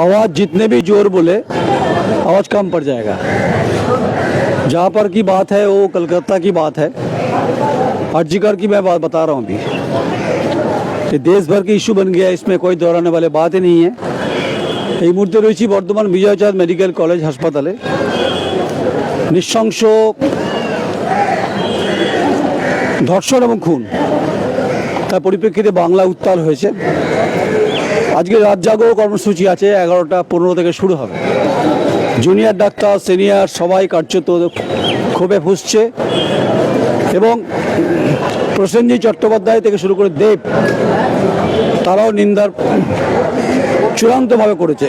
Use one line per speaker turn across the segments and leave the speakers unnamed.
आवाज़ जितने भी जोर बोले आवाज़ कम पड़ जाएगा जहाँ पर की बात है वो कलकत्ता की बात है अर्जिकर की मैं बात बता रहा हूँ अभी ये देश भर की इशू बन गया है इसमें कोई दोहराने वाले बात ही नहीं है এই মুহূর্তে রয়েছি বর্ধমান বিজয়চাঁদ মেডিকেল কলেজ হাসপাতালে নৃশংস ধর্ষণ এবং খুন তার পরিপ্রেক্ষিতে বাংলা উত্তাল হয়েছে আজকে রাত জাগো, কর্মসূচি আছে, এগারোটা পনেরো থেকে শুরু হবে। জুনিয়র ডাক্তার সিনিয়র সবাই কার্যত ক্ষোভে ফুসছে এবং প্রসেনজিৎ চট্টোপাধ্যায় থেকে শুরু করে দেব, তারাও নিন্দার চূড়ান্তভাবে করেছে।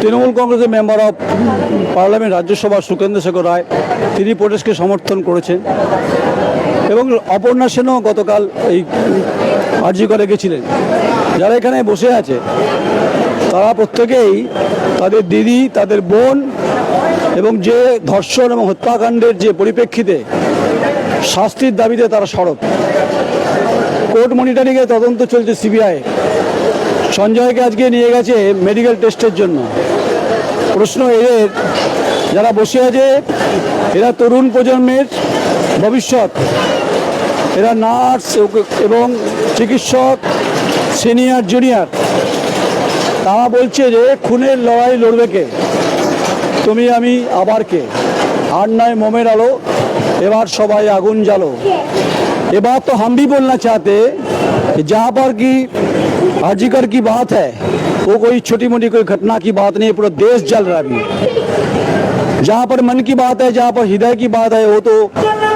তৃণমূল কংগ্রেসের member of parliament Rajya Sabha Sukhendu Sekhar Roy, তিনি প্রোটেস্টকে সমর্থন করেছেন এবং অপর্ণা সেনও গতকাল এই আর্জি করে গেছিলেন। যারা এখানে বসে আছে, তারা প্রত্যেকেই তাদের দিদি, তাদের বোন এবং যে ধর্ষণ এবং হত্যাকাণ্ডের যে পরিপ্রেক্ষিতে শাস্তির দাবিতে তারা সরব। কোর্ট মনিটরিংয়ে তদন্ত চলছে সিবিআই। সঞ্জয়কে আজকে নিয়ে গেছে মেডিকেল টেস্টের জন্য। প্রশ্ন এদের, যারা বসে আছে, এরা তরুণ প্রজন্মের ভবিষ্যৎ। এরা নার্স এবং চিকিৎসক সিনিয়র জুনিয়র তারা বলছে যে খুনের লড়াই লড়বে কে তুমি আমি আবার কে আর নয় মোমের আলো এবার সবাই আগুন জ্বালো এবার तो हम भी बोलना चाहते कि जहाँ पर की अर्जिकर की बात है वो कोई छोटी मोटी कोई घटना की बात नहीं है पूरा देश जल रहा है अभी जहाँ पर मन की बात है जहाँ पर हृदय की बात है वो तो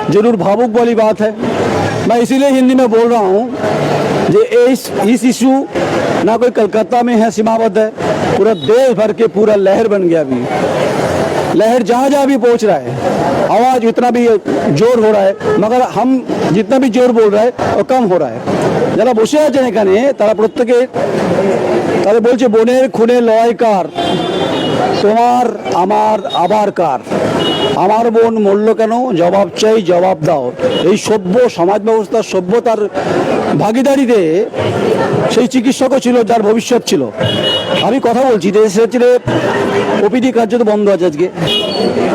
जरूर भावुक वाली बात है मैं इसीलिए हिंदी में बोल रहा हूँ कि इस इस इशू ना कोई कलकत्ता में है सीमाबद्ध है पूरा देश भर के पूरा लहर बन गया अभी लहर जहाँ जहाँ भी पहुँच रहा है आवाज़ इतना भी जोर हो रहा है मगर हम जितना भी जोर बोल रहा है वो कम हो रहा है যারা বসে আছেন এখানে তারা প্রত্যেকে তারা বলছে বোনের খুনে লড়াই কার তোমার আমার আবার কার আমার বোন মরল কেন? জবাব চাই, জবাব দাও। এই সভ্য সমাজ ব্যবস্থার সভ্যতার ভাগিদারিতে সেই চিকিৎসকও ছিল, যার ভবিষ্যৎ ছিল। আমি কথা বলছি, যে সে হচ্ছে ওপিডি তো বন্ধ আছে আজকে।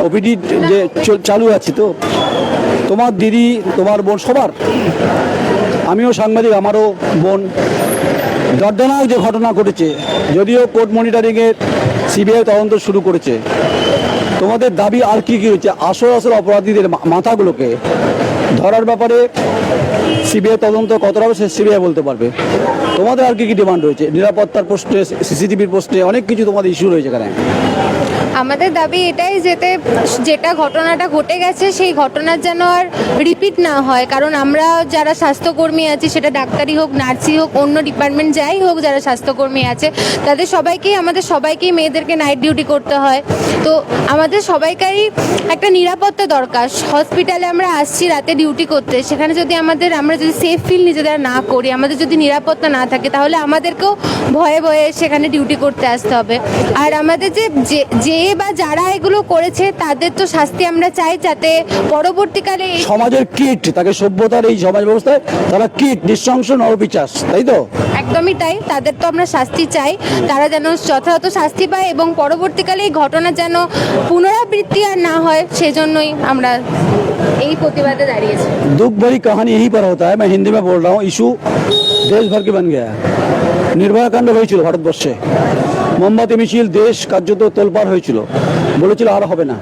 ওপিডি যে চল- আছে তো। তোমার দিদি, তোমার বোন সবার। আমিও সাংবাদিক, আমারও বোন। দর্দনাক যে ঘটনা ঘটেছে, যদিও কোর্ট মনিটরিংয়ের সিবিআই তদন্ত শুরু করেছে। তোমাদের দাবি আর কি কি হচ্ছে আসল আসল অপরাধীদের মাথাগুলোকে ধরার ব্যাপারে সিবিআই তদন্ত কতটা হবে সে সিবিআই বলতে পারবে। তোমাদের আর কি কি ডিমান্ড রয়েছে? নিরাপত্তার প্রশ্নে সিসিটিভির প্রশ্নে অনেক কিছু তোমাদের ইস্যু রয়েছে এখানে।
আমাদের দাবি এটাই যেতে যেটা ঘটনাটা ঘটে গেছে, সেই ঘটনার যেন আর রিপিট না হয়। কারণ আমরা যারা স্বাস্থ্যকর্মী আছি, সেটা ডাক্তারি হোক নার্সি হোক, অন্য ডিপার্টমেন্ট যাই হোক যারা স্বাস্থ্যকর্মী আছে, তাদের সবাইকেই, আমাদের সবাইকেই মেয়েদেরকে নাইট ডিউটি করতে হয়। তো আমাদের সবাইকারই একটা নিরাপত্তা দরকার। হসপিটালে আমরা আসছি রাতে ডিউটি করতে, সেখানে যদি আমাদের, আমরা যদি সেফ ফিল নিজেদের না করি, আমাদের যদি নিরাপত্তা না থাকে, তাহলে আমাদেরকেও ভয়ে ভয়ে সেখানে ডিউটি করতে আসতে হবে। আর আমাদের যে, যে- বা যারা এগুলো করেছে তাদের তো শাস্তি আমরা চাই যাতে পরবর্তীকালে
সমাজের কীট তাকে সভ্যতার এই সমাজ ব্যবস্থায় তারা কীট নিঃশংস নরবিচাস তাই তো?
একদমই তাই তাদের তো আমরা শাস্তি চাই। তারা যেন যথাযথ শাস্তি পায় এবং পরবর্তীকালে এই ঘটনা যেন পুনরাবৃত্তি আর না হয় সেজন্যই আমরা এই প্রতিবাদে দাঁড়িয়েছি।
দুঃখ ভরি কাহানি এই পর হতা হ্যাঁ হিন্দি মে বল রা হুঁ ইস্যু দেশভর কে বন গয়া। নির্ভয়াকাণ্ড হয়েছিল ভারতবর্ষে। মোমবাতি, মিছিল, দেশ কার্যত তোলপাড় হয়েছিল। বলেছিল আর হবে না।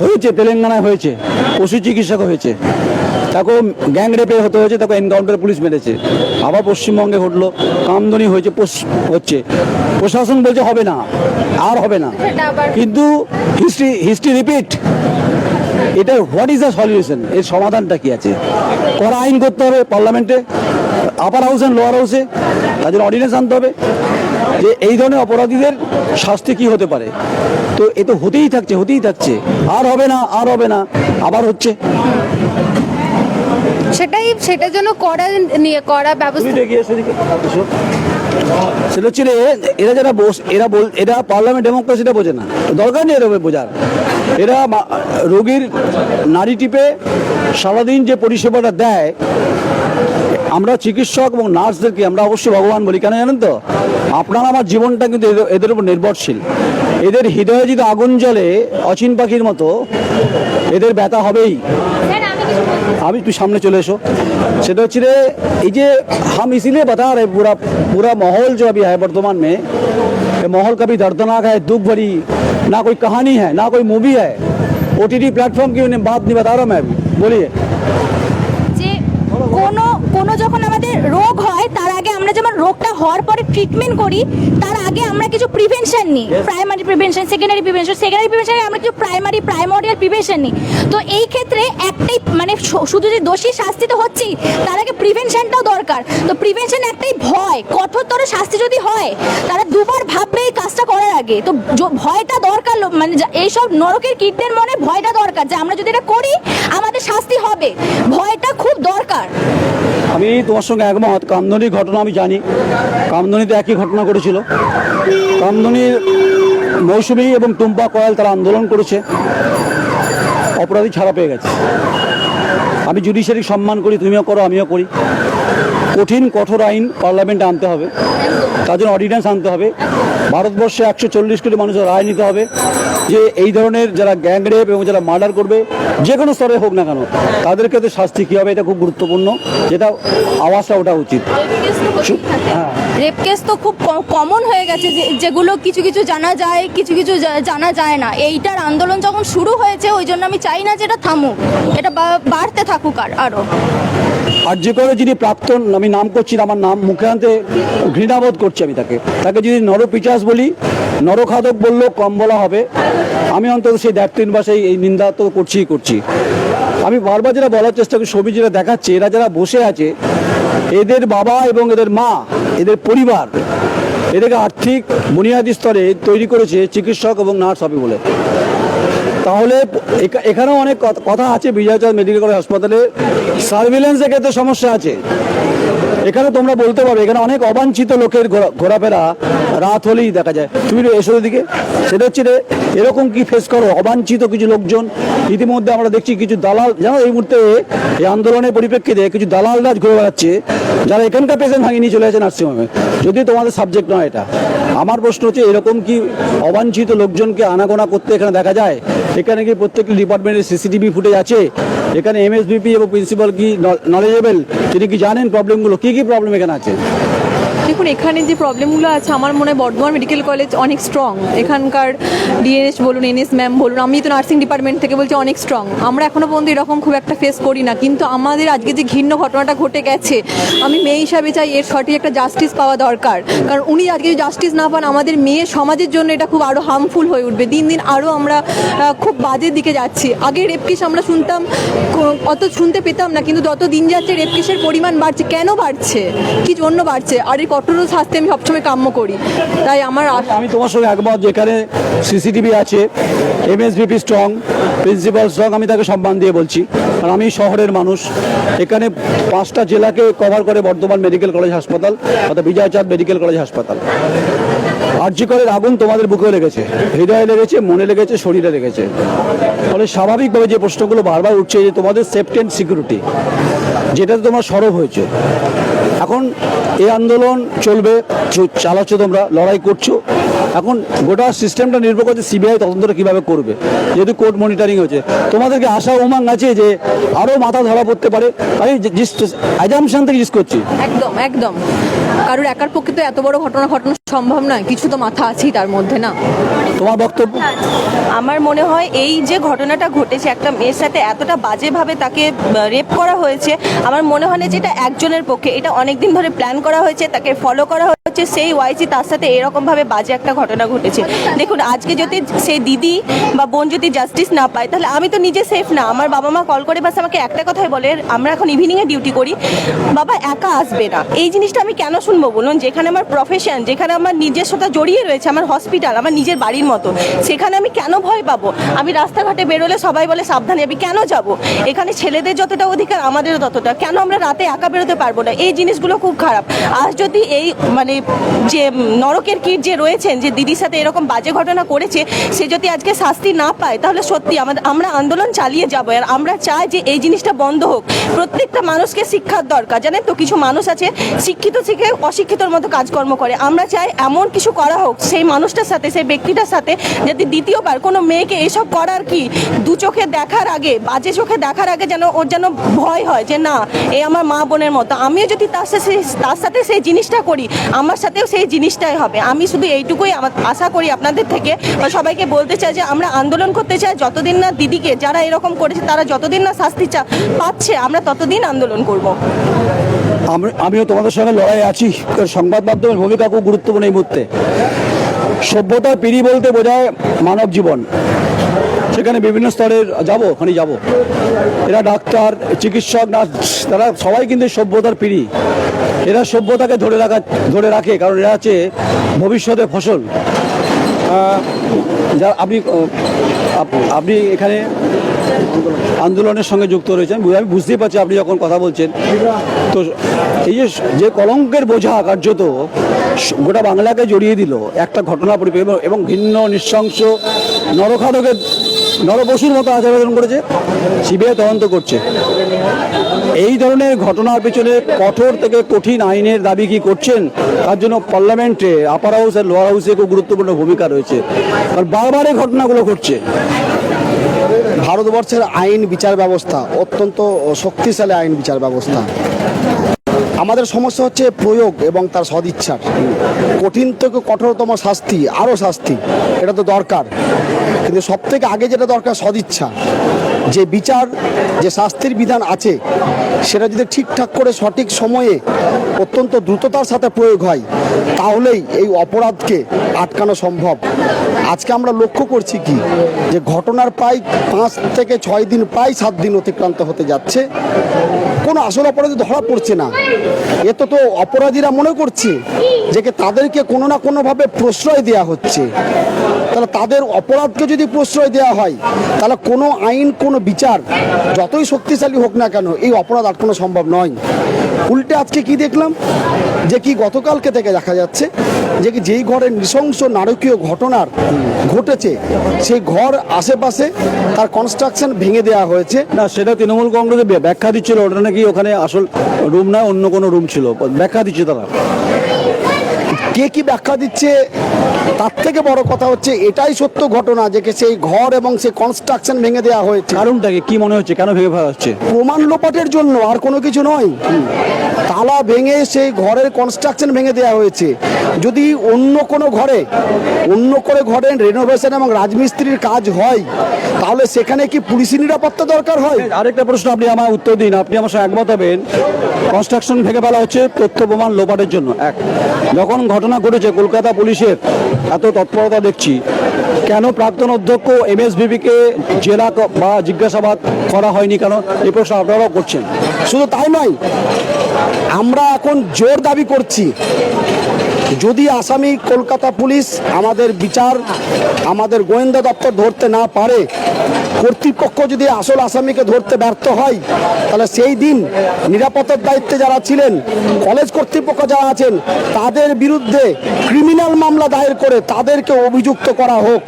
হয়েছে, তেলেঙ্গানায় হয়েছে। পশু চিকিৎসক হয়েছে। তাকেও গ্যাং রেপে হতে হয়েছে, তাকে এনকাউন্টার পুলিশ মেরেছে। আবার পশ্চিমবঙ্গে ঘটলো, কামদনি হয়েছে হচ্ছে। প্রশাসন বলছে হবে না, আর হবে না। কিন্তু হিস্ট্রি হিস্ট্রি রিপিট এটা হোয়াট ইজ দ্য সলিউশন এর সমাধানটা কি আছে? করা আইন করতে হবে পার্লামেন্টে আপার হাউস অ্যান্ড লোয়ার হাউসে তাদের অর্ডিনেন্স আনতে হবে। যে এই ধরনের অপরাধীদের শাস্তি কি হতে পারে? তো এ তো হতেই থাকছে হতেই থাকছে। আর হবে না আর হবে না আবার হচ্ছে।
সেটাই সেটার জন্য করা নিয়ে করা ব্যবস্থা।
সেটা হচ্ছে এরা যারা বস এরা বল এরা পার্লামেন্ট ডেমোক্রেসিটা বোঝে না। দরকার নেই এরকম বোঝার। এরা রোগীর নারী টিপে সারাদিন যে পরিষেবাটা দেয় আমরা চিকিৎসক এবং নার্সদেরকে আমরা অবশ্যই ভগবান বলি কেন জানেন তো আপনার আমার জীবনটা কিন্তু এদের- এদের উপর নির্ভরশীল এদের হৃদয়ে যদি আগুন জ্বলে অচিন পাখির মতো এদের ব্যথা হবেই अभी तू सामने चले एसो সেটা হচ্ছে রে এই যে हम इसीलिए बता रहे पूरा पूरा माहौल जो अभी है वर्तमान में ये माहौल कभी दर्दनाक है दुख भरी ना कोई कहानी है ना कोई मूवी है ओ टी टी प्लेटफॉर्म की उन्हें बात नहीं बता रहा मैं अभी बोलिए
যে কোনো কোনো যখন আমাদের রোগ হয় তার আগে আমরা যেমন রোগটা হওয়ার পরে ট্রিটমেন্ট করি তার আগে আমরা কিছু প্রিভেনশন নিই। Primary prevention secondary prevention secondary প্রিভেনশনে আমরা কিছু প্রাইমারি প্রাইমোরিয়াল প্রিভেনশন নিই। তো এই ক্ষেত্রে একটাই মানে শুধু যে দোষী শাস্তি তো হচ্ছেই তার আগে প্রিভেনশনটাও দরকার। তো প্রিভেনশন একটাই ভয় কঠোরতর শাস্তি যদি হয় তারা দুবার ভাববে এই কাজটা করার আগে। তো ভয়টা দরকার মানে যা- এইসব নরকের কীটদের মনে ভয়টা দরকার যে আমরা যদি এটা করি আমাদের শাস্তি হবে। ভয়টা খুব দরকার।
আমি তোমার সঙ্গে একমত কামদনির ঘটনা আমি জানি। কামদনিতে একই ঘটনা ঘটেছিল। কামদনির মৌসুমি এবং টুম্পা কয়াল তারা আন্দোলন করেছে। অপরাধী ছাড়া পেয়ে গেছে। আমি জুডিশিয়ারি সম্মান করি, তুমিও করো, আমিও করি। কঠিন কঠোর আইন পার্লামেন্টে আনতে হবে। তার জন্য অর্ডিন্যান্স আনতে হবে। ভারতবর্ষে একশো চল্লিশ কোটি মানুষের রায় নিতে হবে যে এই ধরনের যারা গ্যাংরেপ এবং যারা মার্ডার করবে যে কোনো স্তরে হোক না কেন তাদের ক্ষেত্রে শাস্তি কী হবে? এটা খুব গুরুত্বপূর্ণ। যেটা আওয়াজটা ওটা উচিত। হ্যাঁ।
রেপ কেস তো খুব কমন হয়ে গেছে যেগুলো কিছু কিছু জানা যায়, কিছু কিছু জানা যায় না। এইটার আন্দোলন যখন শুরু হয়েছে, ওই জন্য আমি চাই না যে এটা থামুক। এটা বাড়তে থাকুক আর আরও
আর যে করে যিনি প্রাক্তন, আমি নাম করছি আমার নাম মুখে আনতে ঘৃণাবোধ করছি আমি তাকে। তাকে যদি নরপিচাস বলি, নরখাদক বললেও কম বলা হবে। আমি অন্তত সেই দায়িত্বহীন ভাষায় এই নিন্দা তো করছিই করছি। আমি বারবার যেটা বলার চেষ্টা করি ছবি যেটা দেখাচ্ছে, এরা যারা বসে আছে এদের বাবা এবং এদের মা, এদের পরিবার, এদেরকে আর্থিক বুনিয়াদী স্তরে তৈরি করেছে চিকিৎসক এবং নার্স হবে বলে তাহলে এখানেও অনেক কথা- আছে বিজয়চাঁদ মেডিকেল কলেজ হাসপাতালে। সার্ভিলেন্সের ক্ষেত্রে সমস্যা আছে। এখানে তোমরা বলতে পারবে, এখানে অনেক অবাঞ্ছিত লোকের ঘোরা- ঘোরাফেরা রাত হলেই দেখা যায়। তুমি এসো দিকে সেটা হচ্ছে রে, এরকম কি ফেস করো? অবাঞ্ছিত কিছু লোকজন। ইতিমধ্যে আমরা দেখছি কিছু দালাল জানো এই মুহূর্তে এই আন্দোলনের পরিপ্রেক্ষিতে কিছু দালাল রাজ ঘুরে বেড়াচ্ছে। যারা এখানকার পেশেন্ট ভাঙিয়ে নিয়ে চলে আসে নার্সিংহোমে যদি তোমাদের সাবজেক্ট নয় এটা। আমার প্রশ্ন হচ্ছে এরকম কি অবাঞ্ছিত লোকজনকে আনাগোনা করতে এখানে দেখা যায়? এখানে কি প্রত্যেকটি ডিপার্টমেন্টের সিসিটিভি ফুটেজ আছে? এখানে এমএসবিপি এবং প্রিন্সিপাল কি নলেজেবল তিনি কি জানেন প্রবলেমগুলো কি কি প্রবলেম এখানে আছে?
দেখুন, এখানে যে প্রবলেমগুলো আছে, আমার মনে হয় বর্ধমান মেডিকেল কলেজ অনেক স্ট্রং এখানকার ডিএনএস বলুন এনএস ম্যাম বলুন, আমি তো নার্সিং ডিপার্টমেন্ট থেকে বলছি অনেক স্ট্রং আমরা এখনও পর্যন্ত এরকম খুব একটা ফেস করি না, কিন্তু আমাদের আজকে যে ঘৃণ্য ঘটনাটা ঘটে গেছে, আমি মেয়ে হিসাবে চাই এর সঠিক একটা জাস্টিস পাওয়া দরকার। কারণ উনি আজকে জাস্টিস না পান, আমাদের মেয়ে সমাজের জন্য এটা খুব আরও হার্মফুল হয়ে উঠবে। দিন দিন আরও আমরা খুব বাজের দিকে যাচ্ছি। আগে রেপ কেস আমরা শুনতাম অত শুনতে পেতাম না, কিন্তু যত দিন যাচ্ছে রেপ কেসের পরিমাণ বাড়ছে, কেন বাড়ছে? কি জন্য বাড়ছে? আর এই কঠোর শাস্তি আমি সবসময় কাম্য করি। তাই আমার
আমি তোমার সঙ্গে একমত যেখানে সিসিটিভি আছে এমএসবিপি স্ট্রং প্রিন্সিপাল স্ট্রং আমি তাকে সম্মান দিয়ে বলছি। কারণ আমি শহরের মানুষ। এখানে পাঁচটা জেলাকে কভার করে বর্ধমান মেডিকেল কলেজ হাসপাতাল, অর্থাৎ বিজয়চাঁদ মেডিকেল কলেজ হাসপাতাল। আর্যিকরের আগুন তোমাদের বুকে লেগেছে। হৃদয়ে লেগেছে, মনে লেগেছে, শরীরে লেগেছে। ফলে স্বাভাবিকভাবে যে প্রশ্নগুলো বারবার উঠছে যে তোমাদের সেফটি অ্যান্ড সিকিউরিটি যেটাতে তোমরা সরব হয়েছে। এখন এই আন্দোলন চলবে চালাচ্ছ তোমরা, লড়াই করছ। এখন গোটা সিস্টেমটা নির্ভর করছে সিবিআই তদন্তটা কীভাবে করবে। যেহেতু কোর্ট মনিটরিং হচ্ছে, তোমাদেরকে আশা উমাং আছে যে আরও মাথা ধরা পড়তে পারে। আমি অ্যাজামশন থেকে জিজ্ঞেস করছি।
একদম একদম। কারোর একার পক্ষে তো এত বড় ঘটনা ঘটানো সম্ভব নয় কিছু তো মাথা আছেই তার মধ্যে না?
তোমার বক্তব্য?
আমার মনে হয় এই যে ঘটনাটা ঘটেছে একটা মেয়ের সাথে এতটা বাজেভাবে তাকে রেপ করা হয়েছে আমার মনে হয় না যে এটা একজনের পক্ষে। এটা অনেক দিন ধরে প্ল্যান করা হয়েছে তাকে ফলো করা হচ্ছে সেই ওয়াইজি তার সাথে এরকম ভাবে বাজে একটা ঘটনা ঘটেছে। দেখুন আজকে যদি সেই দিদি বা বোন যদি জাস্টিস না পায় তাহলে আমি তো নিজে সেফ না। আমার বাবা মা কল করে বাস আমাকে একটা কথাই বলে আমরা এখন ইভিনিংয়ে ডিউটি করি বাবা একা আসবে না। এই জিনিসটা আমি কেন শুনব বলুন? যেখানে আমার প্রফেশন যেখানে আমার নিজস্বতা জড়িয়ে রয়েছে, আমার হসপিটাল আমার নিজের বাড়ির মতো। সেখানে আমি কেন ভয় পাবো? আমি রাস্তাঘাটে বেরোলে সবাই বলে, সাবধানে, আমি কেন যাব? এখানে ছেলেদের যতটা অধিকার, আমাদেরও ততটা। কেন আমরা রাতে একা বেরোতে পারব না? এই জিনিসগুলো খুব খারাপ। আজ যদি এই মানে যে নরকের কীট যে রয়েছেন, যে দিদির সাথে এরকম বাজে ঘটনা করেছে, সে যদি আজকে শাস্তি না পায়, তাহলে সত্যি আমাদের, আমরা আন্দোলন চালিয়ে যাব। আর আমরা চাই যে এই জিনিসটা বন্ধ হোক। প্রত্যেকটা মানুষকে শিক্ষার দরকার। জানেন তো, কিছু মানুষ আছে, শিক্ষিত শিখে অশিক্ষিতর মতো কাজকর্ম করে। আমরা চাই এমন কিছু করা হোক, সেই মানুষটার সাথে, সেই ব্যক্তিটার সাথে, যাতে দ্বিতীয়বার কোনো মেয়েকে এসব করার কি দু চোখে দেখার আগে, বাজে চোখে দেখার আগে যেন ওর যেন ভয় হয় যে, না, এ আমার মা বোনের মতো। আমিও যদি তার সাথে তার সাথে সেই জিনিসটা করি, আমার সাথেও সেই জিনিসটাই হবে। আমি শুধু এইটুকুই আশা করি আপনাদের থেকে সবাইকে বলতে চাই যে, আমরা আন্দোলন করতে চাই যতদিন না দিদিকে, যারা এরকম করেছে, তারা যতদিন না শাস্তি চা, পাচ্ছে, আমরা ততদিন আন্দোলন করব।
আমিও তোমাদের সঙ্গে লড়াই আছি। সংবাদ মাধ্যমের ভূমিকা খুব গুরুত্বপূর্ণ এই মুহূর্তে। সভ্যতার পিড়ি বলতে বোঝায় মানব জীবন। সেখানে বিভিন্ন স্তরের যাব ওখানে যাব। এরা ডাক্তার, চিকিৎসক, নার্স, তারা সবাই কিন্তু সভ্যতার পিড়ি। এরা সভ্যতাকে ধরে রাখা, ধরে রাখে, কারণ এরা হচ্ছে ভবিষ্যতে ফসল। যা আপনি আপনি এখানে আন্দোলনের সঙ্গে যুক্ত রয়েছেন। আমি বুঝতেই পারছি আপনি যখন কথা বলছেন। তো এই যে যে কলঙ্কের বোঝা কার্যত গোটা বাংলাকে জড়িয়ে দিল, একটা ঘটনা পরিপ্রেক্ষিতে এবং- ভিন্ন নৃশংস নরখাদকের নরপশুর মতো আচার আচরণ করেছে, সিবিআই তদন্ত করছে। এই ধরনের ঘটনার পেছনে কঠোর থেকে কঠিন আইনের দাবি কি করছেন, তার জন্য পার্লামেন্টে আপার হাউস আর লোয়ার হাউসে খুব গুরুত্বপূর্ণ ভূমিকা রয়েছে। কারণ বারবার এই ঘটনাগুলো ঘটছে।
ভারতবর্ষের আইন বিচার ব্যবস্থা, অত্যন্ত শক্তিশালী আইন বিচার ব্যবস্থা। আমাদের সমস্যা হচ্ছে প্রয়োগ এবং তার সদিচ্ছার। কঠিন থেকে কঠোরতম শাস্তি, আরও শাস্তি, এটা তো দরকার। কিন্তু সব থেকে আগে যেটা দরকার, সদিচ্ছা। যে বিচার, যে শাস্তির বিধান আছে, সেটা যদি ঠিকঠাক করে সঠিক সময়ে অত্যন্ত দ্রুততার সাথে প্রয়োগ হয় তাহলেই এই অপরাধকে আটকানো সম্ভব। আজকে আমরা লক্ষ্য করছি কি? যে ঘটনার প্রায় পাঁচ থেকে ছয় দিন, প্রায় সাত দিন অতিক্রান্ত হতে যাচ্ছে। কোনো আসল অপরাধী ধরা পড়ছে না। এত তো অপরাধীরা মনে করছে যে তাদেরকে কোনো না কোনোভাবে প্রশ্রয় দেওয়া হচ্ছে। তাহলে তাদের অপরাধকে যদি প্রশ্রয় দেওয়া হয়, তাহলে কোনো আইন, কোনো বিচার যতই শক্তিশালী হোক না কেন, এই অপরাধ আটকানো সম্ভব নয়। উল্টে আজকে কি দেখলাম? যে কি গতকালকে থেকে দেখা যাচ্ছে যে কি যেই ঘরের নৃশংস নারকীয় ঘটনার ঘটেছে, সেই ঘর আশেপাশে তার কনস্ট্রাকশন ভেঙে দেওয়া হয়েছে।
না, সেটা তৃণমূল কংগ্রেসে ব্যাখ্যা দিচ্ছিল, ওটা নাকি ওখানে আসল রুম নয় অন্য কোনো রুম ছিল। ব্যাখ্যা দিচ্ছে তারা।
কে কি ব্যাখ্যা দিচ্ছে? তার থেকে বড় কথা হচ্ছে এটাই সত্য ঘটনা যে সেই ঘর এবং সেই কনস্ট্রাকশন ভেঙে দেওয়া হয়েছে।
কারণটা কি মনে হচ্ছে? কেন ভেঙে ফেলা হচ্ছে?
প্রমাণ লোপাটের জন্য আর কোনো কিছু নয়। তালা ভেঙে সেই ঘরের কনস্ট্রাকশন ভেঙে দেওয়া হয়েছে। যদি অন্য কোনো ঘরে অন্য করে ঘরে রেনোভেশন এবং রাজমিস্ত্রির কাজ হয় তাহলে সেখানে কি পুলিশি নিরাপত্তা দরকার হয়?
আরেকটা প্রশ্ন আপনি আমার উত্তর দিন। আপনি আমার সঙ্গে একমত হবেন। কনস্ট্রাকশন ভেঙে ফেলা হচ্ছে তথ্য প্রমাণ লোপাটের জন্য। এক যখন ঘটনা ঘটেছে কলকাতা পুলিশের। এত তৎপরতা দেখছি। কেন প্রাক্তন অধ্যক্ষ এম এস বিবিকে জেলা বা জিজ্ঞাসাবাদ করা হয়নি কেন? এই প্রশ্ন আপনারাও করছেন।
শুধু তাই নয়, আমরা এখন জোর দাবি করছি যদি আসামি কলকাতা পুলিশ আমাদের বিচার, আমাদের গোয়েন্দা দপ্তর ধরতে না পারে, কর্তৃপক্ষ যদি আসল আসামিকে ধরতে ব্যর্থ হয়, তাহলে সেই দিন নিরাপত্তার দায়িত্বে যারা ছিলেন, কলেজ কর্তৃপক্ষ যারা আছেন, তাদের বিরুদ্ধে ক্রিমিনাল মামলা দায়ের করে তাদেরকে অভিযুক্ত করা হোক।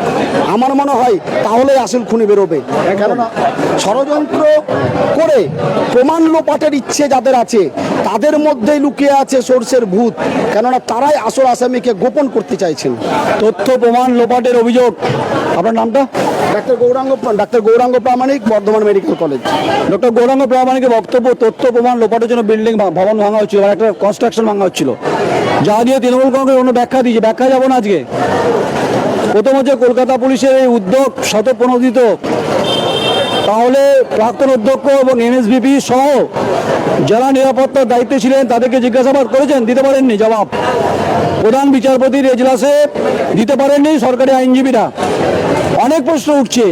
আমার মনে হয় তাহলে আসল খুনি বেরোবে। কেননা ষড়যন্ত্র করে প্রমাণ লোপাটের ইচ্ছে যাদের আছে তাদের মধ্যেই লুকিয়ে আছে সোর্সের ভূত। কেননা তারাই আসল আসামিকে গোপন করতে চাইছেন
তথ্য প্রমাণ লোপাটের অভিযোগ। আপনার নামটা?
Doctor Gouranga doctor Gouranga Pramanik Bardhaman medical college.
Doctor Gouranga প্রামাণিকের বক্তব্য তথ্য প্রমাণ লোপাটের জন্য বিল্ডিং ভবন ভাঙা হচ্ছিল একটা কনস্ট্রাকশন ভাঙা হচ্ছিল। যা দিয়ে তৃণমূল কংগ্রেস অন্য ব্যাখ্যা দিয়েছে। ব্যাখ্যা যাব না আজকে। প্রথম হচ্ছে কলকাতা পুলিশের এই উদ্যোগ শতপ্রণোদিত। তাহলে প্রাক্তন অধ্যক্ষ এবং এমএসবিপি সহ যারা নিরাপত্তার দায়িত্বে ছিলেন, তাদেরকে জিজ্ঞাসাবাদ করেছেন, দিতে পারেননি? জবাব। প্রধান বিচারপতির এজলাসে দিতে পারেননি সরকারি আইনজীবীরা। অনেক প্রশ্ন উঠছে।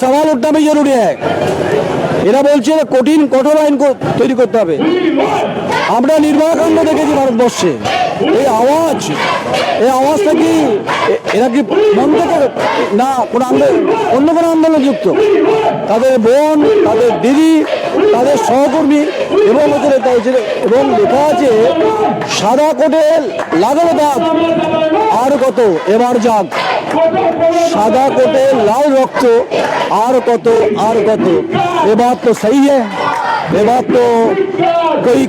সওয়াল উঠনা भी জরুরি है এরা বলছে কঠিন, কঠোর আইন তৈরি করতে হবে। আমরা নির্ভয়াকাণ্ড দেখেছি ভারতবর্ষে। এই আওয়াজ এই আওয়াজটা কি এ- এরা কি বন্ধ করে না কোনো আন্দোলন অন্য কোনো আন্দোলন যুক্ত তাদের বোন তাদের দিদি তাদের সহকর্মী এবং হচ্ছে তা- যে- এবং লেখা আছে সাদা কোটে লাগানো দাগ আর কত এবার যাক সাদা কোটে লাল রক্ত আর কত আর কত এ বাত তো সহি है এ বাত তো कोई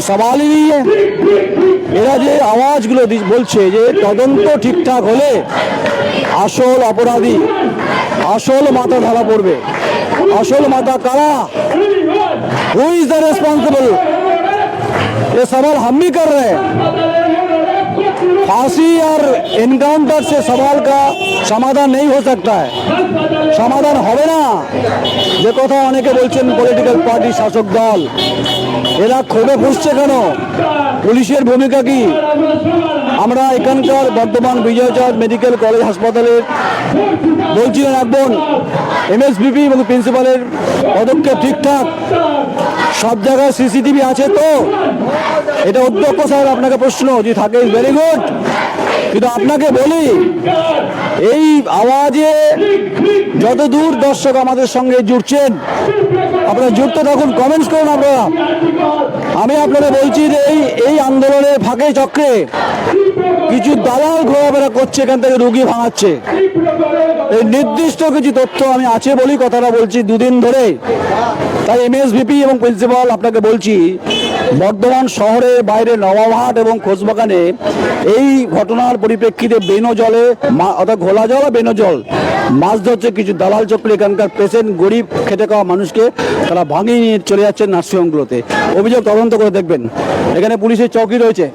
সওয়াল ही नहीं है এরা যে আওয়াজগুলো দি- বলছে যে তদন্ত ঠিকঠাক হলে আসল অপরাধী আসল মাথা ধরা পড়বে আসল মাথা কারা হু इज द रेस्पॉन्सिबल ये सवाल हम भी कर रहे हैं फांसी और एनकाउंटर से सवाल का समाधान नहीं हो सकता है সমাধান হবে না যে কথা অনেকে বলছেন পলিটিক্যাল পার্টি শাসক দল এরা ক্ষোভে ফুসছে কেন পুলিশের ভূমিকা কি আমরা এখানকার বর্ধমান বিজয়চাঁদ মেডিকেল কলেজ হাসপাতালের বলছিলেন একজন এমএসবিপি এবং প্রিন্সিপালের পদক্ষেপ ঠিকঠাক। সব জায়গায় সিসিটিভি আছে তো? এটা অধ্যক্ষ স্যার আপনাকে প্রশ্ন, যে থাকে ইজ ভেরি গুড কিন্তু আপনাকে বলি, এই আওয়াজে যত দূর দর্শক আমাদের সঙ্গে জুড়ছেন আপনারা যুক্ত থাকুন কমেন্টস করুন আপনারা। আমি আপনারা বলছি যে এই এই আন্দোলনের ফাঁকে চক্রে কিছু দালাল ঘোরাফেরা করছে, এখান থেকে রুগী ভাঙাচ্ছে। এই নির্দিষ্ট কিছু তথ্য আমি আছে বলেই কথাটা বলছি দুদিন ধরে। তাই এমএসভিপি এবং প্রিন্সিপাল আপনাকে বলছি, বর্ধমান শহরে বাইরে নবাবহাট এবং খোঁজবাগানে এই ঘটনার পরিপ্রেক্ষিতে বেনো জলে অর্থাৎ ঘোলা জল বেনো জল, মাছ ধরছে কিছু দালাল চক্র, এখানকার পেশেন্ট, গরিব, খেটে খাওয়া মানুষকে তারা ভাঙিয়ে নিয়ে চলে যাচ্ছে নার্সিংহোমগুলোতে। অভিযোগ তদন্ত করে দেখবেন। এখানে পুলিশের চৌকি রয়েছে।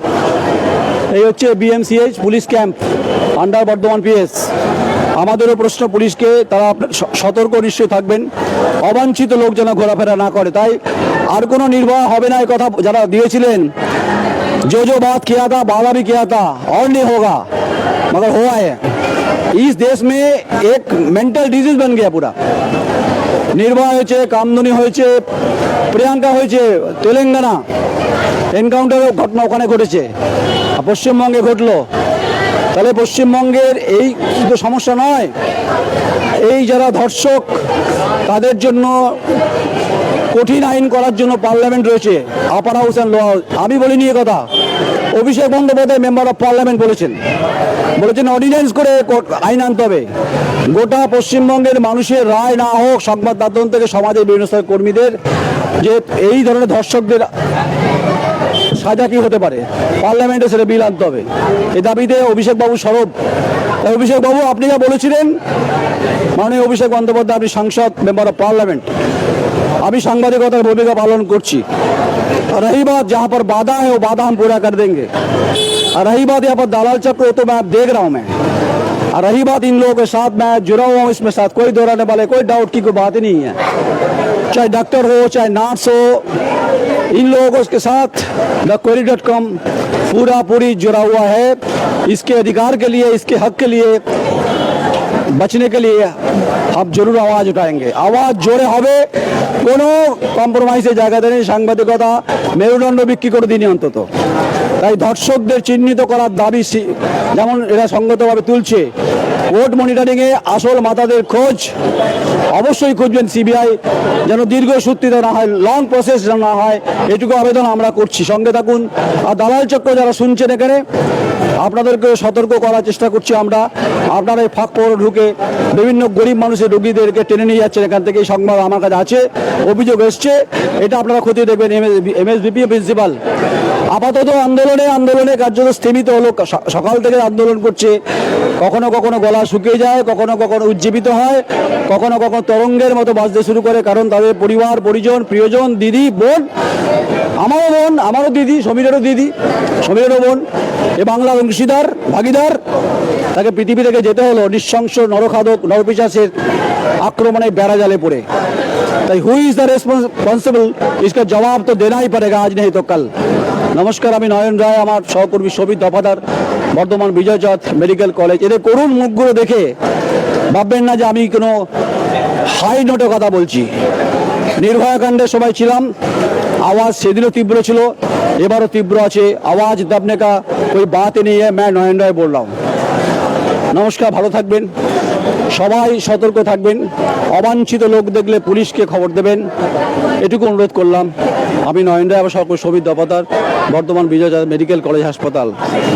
এই হচ্ছে BMCH police camp under Bardhaman PS আমাদেরও প্রশ্ন পুলিশকে তারা আপ- স- সতর্ক নিশ্চয়ই থাকবেন অবাঞ্ছিত লোক যেন ঘোরাফেরা না করে তাই আর কোনো নির্বাহ হবে না এই কথা যারা দিয়েছিলেন जो जो बात किया था वादा भी किया था और नहीं होगा मगर हुआ है इस देश में एक मेंटल डिजीज बन गया पूरा নির্ভয়া হয়েছে কামদুনি হয়েছে প্রিয়াঙ্কা হয়েছে তেলেঙ্গানা এনকাউন্টারের ঘটনা ওখানে ঘটেছে আর পশ্চিমবঙ্গে ঘটলো। তাহলে পশ্চিমবঙ্গের এই শুধু সমস্যা নয়? এই যারা ধর্ষক, তাদের জন্য কঠিন আইন করার জন্য পার্লামেন্ট রয়েছে, upper house and low house. আমি বলিনি এ কথা। Abhishek Bandyopadhyay member of parliament বলেছেন। বলেছেন অর্ডিন্যান্স করে আইন আনতে হবে। গোটা পশ্চিমবঙ্গের মানুষের রায় না হোক, সংবাদ মাধ্যম থেকে সমাজের বিভিন্ন কর্মীদের, যে এই ধরনের ধর্ষকদের সাজা কি হতে পারে পার্লামেন্টে সেটা বিল আনতে হবে এই দাবিতে অভিষেক বাবু সরব তাই অভিষেক বাবু আপনি যা বলেছিলেন মাননীয় অভিষেক বন্দ্যোপাধ্যায় আপনি সাংসদ মেম্বার অফ পার্লামেন্ট আমি সাংবাদিকতার ভূমিকা পালন করছি और रही बात जहाँ पर बाधा है वो बाधा हम पूरा कर देंगे और रही बात यहाँ पर दलाल चक्र वो तो मैं देख रहा हूँ मैं और रही बात इन लोगों के साथ मैं जुड़ा हुआ हूँ इसमें साथ कोई दोहराने वाले कोई डाउट की कोई बात ही नहीं है चाहे डॉक्टर हो चाहे नर्स हो इन लोगों को उसके साथ द क्वेरी डॉट कॉम पूरा पूरी जुड़ा हुआ है इसके अधिकार के लिए इसके हक के लिए बचने के लिए हम जरूर आवाज उठाएंगे आवाज জোরে হবে কোনো কম্প্রোমাইজের জায়গাতে নেই সাংবাদিকতা মেরুদণ্ড বিক্রি করে দিনই অন্তত তাই ধর্ষকদের চিহ্নিত করার দাবি যেমন এরা সঙ্গতভাবে তুলছে। ভোট মনিটরিংয়ে আসল মাতাদের খোঁজ অবশ্যই খুঁজবেন সিবিআই যেন দীর্ঘ সূত্রিত না হয় লং প্রসেস যেন না হয়, এটুকু আবেদন আমরা করছি। সঙ্গে থাকুন। আর দালাল চক্র যারা শুনছেন এখানে আপনাদেরকে সতর্ক করার চেষ্টা করছি আমরা। আপনারা এই ফাঁক পর ঢুকে বিভিন্ন গরিব মানুষের রোগীদেরকে টেনে নিয়ে যাচ্ছেন। এখান থেকে সংবাদ আমার কাছে আছে, অভিযোগ এসছে। এটা আপনারা খতিয়ে দেখবেন এমএসবিপি প্রিন্সিপাল আপাতত আন্দোলনে আন্দোলনে কার্যত স্থিমিত হলো। সকাল থেকে আন্দোলন করছে। কখনো কখনো গলা শুকিয়ে যায়, কখনো কখনো উজ্জীবিত হয়, কখনো কখনো তরঙ্গের মতো বাঁচতে শুরু করে, কারণ তাদের পরিবার, পরিজন, প্রিয়জন, দিদি, বোন, আমারও বোন, আমারও দিদি, সমীরেরও দিদি, সমীরেরও বোন, এ বাংলার অংশীদার, ভাগিদার, তাকে পৃথিবী থেকে যেতে হলো। নৃশংস নরখাদক নরপিশাসের আক্রমণে বেড়া জালে পড়ে। তাই হুই ইজ দ্য রেসপন্সিবল ইসকে জবাব তো দেনাই পড়েগা আজ নেই তো কাল। নমস্কার, আমি নয়ন রায়, আমার সহকর্মী সবির দফাদার, বর্ধমান বিজয়চাঁদ মেডিকেল কলেজ। এদের করুণ মুখগুলো দেখে ভাববেন না যে আমি কোনো হাই নোটে কথা বলছি। নির্ভয়াকাণ্ডের সবাই ছিলাম, আওয়াজ সেদিনও তীব্র ছিল, এবারও তীব্র আছে। আওয়াজ দাবনেকা ওই বাতে নিয়ে ম্যা নয়ন রায় বললাম। নমস্কার, ভালো থাকবেন। সবাই সতর্ক থাকবেন। অবাঞ্ছিত লোক দেখলে পুলিশকে খবর দেবেন। এটুকু অনুরোধ করলাম। আমি নয়ন রায় সরকার সমিত দপাতার বর্তমান বিজয় মেডিকেল কলেজ হাসপাতাল।